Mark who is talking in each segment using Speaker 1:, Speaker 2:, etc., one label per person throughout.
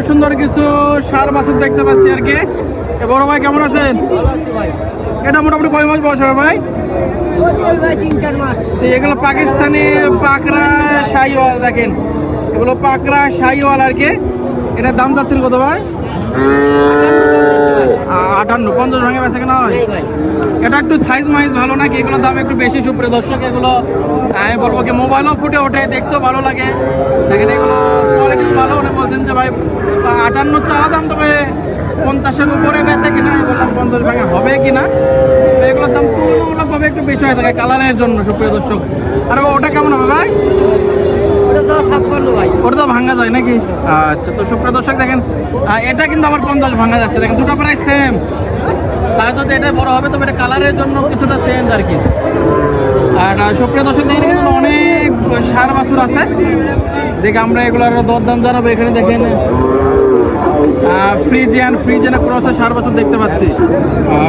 Speaker 1: সুন্দর সুন্দর কিছু সার বাছুর দেখতে পাচ্ছি আর কি। বড় ভাই কেমন আছেন? এটা মোটামুটি কয় মাস বয়স হবে ভাই?
Speaker 2: তিন চার মাস
Speaker 1: তো এগুলো পাকিস্তানি পাকড়া শাহিওয়াল দেখেন। এগুলো পাকড়া শাহিওয়াল আর কি। এটার দাম যাচ্ছিল কত ভাই? আটান্ন পঞ্চাশ ভাঙে বেচা কেনা হয়। এটা একটু সাইজ মাইজ ভালো নাকি? এগুলোর দাম একটু বেশি সুপ্রিয় দর্শক এগুলো আমি বলব কি মোবাইলও ফুটে ওঠে দেখতেও ভালো লাগে। দেখেন এগুলো কোয়ালিটি ভালো উনি বলছেন যে ভাই আটান্ন চাওয়া দাম তবে পঞ্চাশের উপরে বেচে কিনা বললাম পঞ্চাশ ভাঙে হবে কিনা। এগুলোর দাম তুলনামূলকভাবে একটু বেশি হয়ে থাকে কালারের জন্য সুপ্রিয় দর্শক। আর ওটা কেমন হবে ভাই?
Speaker 2: ওটা তো
Speaker 1: ভাঙা যায় নাকি? আচ্ছা তো সুপ্রিয় দর্শক দেখেন এটা কিন্তু আবার পঞ্চাশ ভাঙা যাচ্ছে। দেখেন দুটো প্রায় সেম সাইজ হতে এটা বড় হবে তবে এটা কালারের জন্য কিছুটা চেঞ্জ আর কি। আর সুপ্রিয় দর্শক দেখেন অনেক সার বাছুর আছে। দেখে আমরা এগুলোর দরদাম জানাব এখানে দেখেন। ফ্রিজিয়ান ফ্রিজিয়ান ক্রসের সার বাছুর দেখতে পাচ্ছি।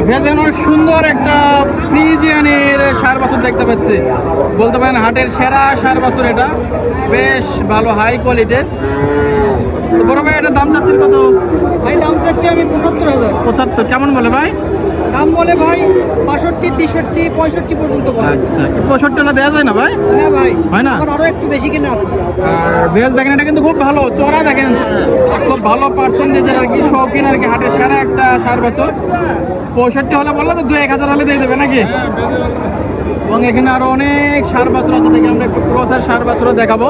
Speaker 1: ভেজ অনেক সুন্দর একটা ফ্রিজিয়ানের সার বাছুর দেখতে পাচ্ছি। বলতে পারেন হাটের সেরা সার বাছুর এটা। বেশ ভালো হাই কোয়ালিটির তো বড় ভাই এটার দাম যাচ্ছে কত?
Speaker 2: ভাই দাম চাচ্ছি আমি পঁচাত্তর হাজার।
Speaker 1: পঁচাত্তর কেমন বলে ভাই?
Speaker 2: দাম বলে ভাই বাষট্টি তেষট্টি পঁয়ষট্টি পর্যন্ত বলে।
Speaker 1: আচ্ছা পঁয়ষট্টি হলে দেওয়া যায় না ভাই?
Speaker 2: হ্যাঁ ভাই।
Speaker 1: হয় না?
Speaker 2: আরও একটু বেশি কিনে আছে।
Speaker 1: আর ভেজ দেখেন এটা কিন্তু খুব ভালো। চড়া দেখেন। খুব ভালো পার্সেন্টেজের আর কি। শৌখিন আর কি হাটের সেরা একটা সার বছর। পঁয়ষট্টি হলে বলল তো দু এক হাজার হলে দিয়ে দেবে নাকি? এবং এখানে আরও অনেক সার বাছুর আছে দেখি আমরা একটু ক্রসের সার বাছুরও দেখাবো।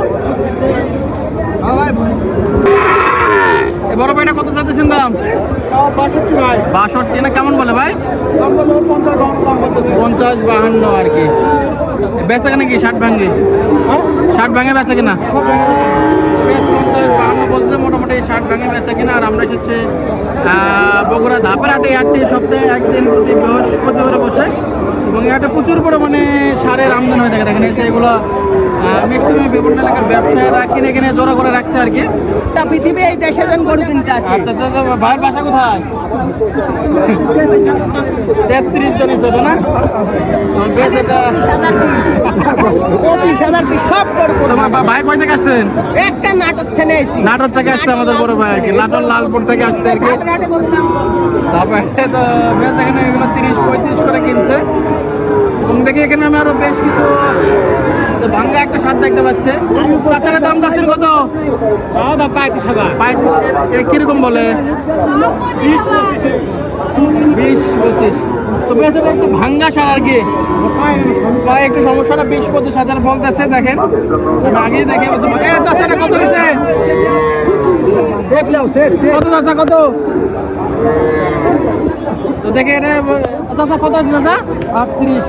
Speaker 2: হ্যাঁ ভাই।
Speaker 1: বড় ভাইটা কত চাইতেছেন দাম?
Speaker 2: বাষট্টি ভাই।
Speaker 1: বাষট্টি না কেমন বলে ভাই?
Speaker 2: পঞ্চাশ
Speaker 1: বাহান্ন আর কি। বেচা কেনা কি? ষাট ভাঙে
Speaker 2: হ্যাঁ?
Speaker 1: ষাট ভাঙে বেচা কিনা? পঞ্চাশ বাহান্ন বলছে। মোটামুটি ষাট ভাঙে বেচা কিনা। আর আমরা এসেছি বগুড়া ধাপের হাটে হাটটি সপ্তাহে একদিন প্রতি বৃহস্পতিবারে বসে। এবং এই হাটে প্রচুর পরিমাণে সারের আমদানি হয়ে থাকে। দেখেন এই যে এগুলো ম্যাক্সিমাম বিভিন্ন এলাকার ব্যবসায়ীরা কিনে কিনে জোড়া করে রাখছে আর কি।
Speaker 2: তা পৃথিবী এই দেশে যেন গরু কিনতে আসে।
Speaker 1: আচ্ছা আচ্ছা আচ্ছা, ভাইয়ের বাসা কোথায়? তেত্রিশ জন হিসেবে না? বেশ এটা
Speaker 2: পঁচিশ হাজার পিস সব
Speaker 1: তো ভাই কই থেকে আসছেন?
Speaker 2: একটা নাটক থেকে এসেছি
Speaker 1: নাটোর থেকে আসছে আমাদের বড় ভাই আর কি? নাটোর লালপুর থেকে আসছে আর কি। তারপরে তো বেশ এখানে এগুলো তিরিশ পঁয়ত্রিশ করে কিনছে। এবং দেখি এখানে আমি আরও বেশ কিছু তো ভাঙ্গা একটা স্বাদ দেখতে পাচ্ছে। তাছাড়া দাম যাচ্ছিল কত?
Speaker 2: পঁয়ত্রিশ হাজার।
Speaker 1: পঁয়ত্রিশ এ কীরকম বলে? বিশ পঁচিশ। তো বেশ এটা একটু ভাঙ্গা সার আর কি। পায়ে একটু সমস্যাটা বিশ, পঁচিশ হাজার বলতেছে, দেখেন। আগেই দেখে কত হয়েছে? কত তো দেখে এটা কত আটত্রিশ।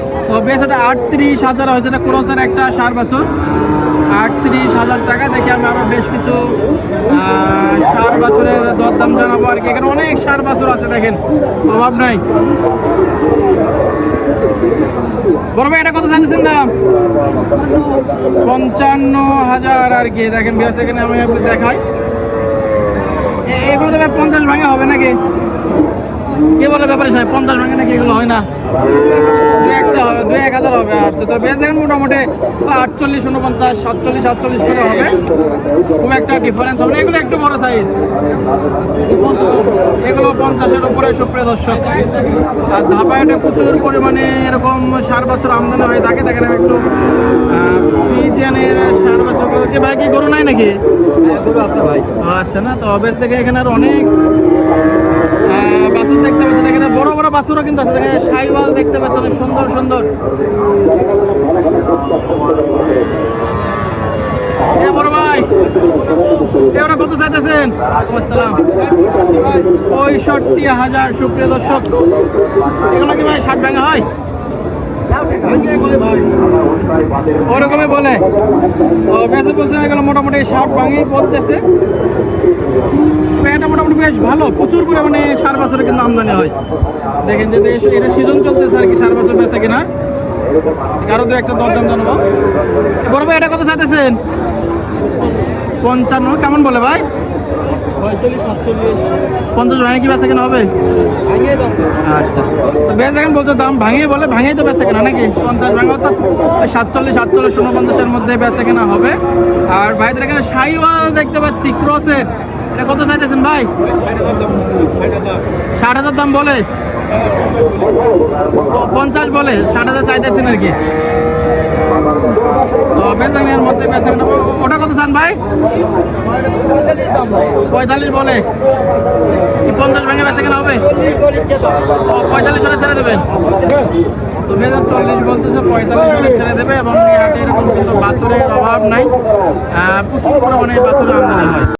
Speaker 1: তো আটত্রিশ হাজার হয়েছে, এটা ক্রসের একটা সার বছর। আটত্রিশ হাজার টাকা দেখে আমি আরও বেশ কিছু আহ, সার বছরের দরদাম জানাব আর কি এখানে অনেক সার বছর আছে, দেখেন। অভাব নাই। বড় ভাই, এটা কত জানতেছেন দাম? পঞ্চান্ন হাজার আর কি। দেখেন বিয়াস এখানে আমি দেখাই। এগুলো পঞ্চাশ ভাঙা হবে নাকি? কে বলে ব্যাপারে সাহেব? পঞ্চাশ ভাঙা নাকি এগুলো হয় না? দু একটা হবে দু এক হাজার হবে আচ্ছা। তো বেশ দেখেন মোটামুটি আটচল্লিশ উনপঞ্চাশ সাতচল্লিশ সাতচল্লিশ করে হবে। খুব একটা ডিফারেন্স হবে এগুলো একটু বড় সাইজ এগুলো পঞ্চাশের উপরে সুপ্রিয় দর্শক। আর প্রচুর পরিমাণে এরকম সার বছর আমদানি হয়ে। থাকে দেখেন আমি একটু সার বছর ভাই কি গরু নাই নাকি?
Speaker 2: গরু আছে ভাই।
Speaker 1: আচ্ছা না তো অবেশ থেকে এখানে আর অনেক আহ, বাছুর দেখতে পাচ্ছেন এখানে বড় বড় বাছুরও কিন্তু আছে। দেখেন সাইওয়াল দেখতে পাচ্ছেন সুন্দর সুন্দর। বড় ভাই চাইতেছেন? পঁয়ষট্টি হাজার, সুপ্রিয় দর্শক। এগুলো কি ভাই, ষাট ভাঙা হয়? ওরকমই বলে। তো মেসেজ বলছে, এগুলো মোটামুটি সার ভাঙি বলতেছে এটা মোটামুটি বেশ ভালো, প্রচুর পরিমাণে সার বছরে কিন্তু আমদানি হয়। দেখেন যে এটা সিজন চলতেছে আর কি, সার বছর বেচা কিনা। আরও দু একটা দরদাম জানাব। বড় ভাই, এটা কত চাইতেছেন? পঞ্চান্ন কেমন বলে ভাই? পঞ্চাশ ভাঙে কি বেচা কেনা হবে? আচ্ছা। তো বেশ দেখেন বলছে দাম ভাঙিয়ে বলে ভাঙিয়ে তো বেচা কেনা নাকি? পঞ্চাশ ভাঙা অর্থাৎ সাতচল্লিশ সাতচল্লিশ উনপঞ্চাশের মধ্যে বেচা কেনা হবে। আর ভাইদের এখানে সাইওয়াল দেখতে পাচ্ছি ক্রসের। এটা কত চাইতেছেন ভাই? ষাট হাজার দাম বলে। পঞ্চাশ বলে ষাট হাজার চাইতেছেন আর কি। তো মধ্যে ও- ওটা কত চান ভাই? পঁয়তাল্লিশ বলে। পঞ্চাশ ভেঙে বেচাকেনা হবে? ও, পঁয়তাল্লিশ হলে ছেড়ে দেবেন। দুই হাজার চল্লিশ বলতেছে, পঁয়তাল্লিশ হলে ছেড়ে দেবে এবং এরকম কিন্তু বাছুরের অভাব নাই। প্রচুর পরিমাণে বাছুরের আমদানি হয়।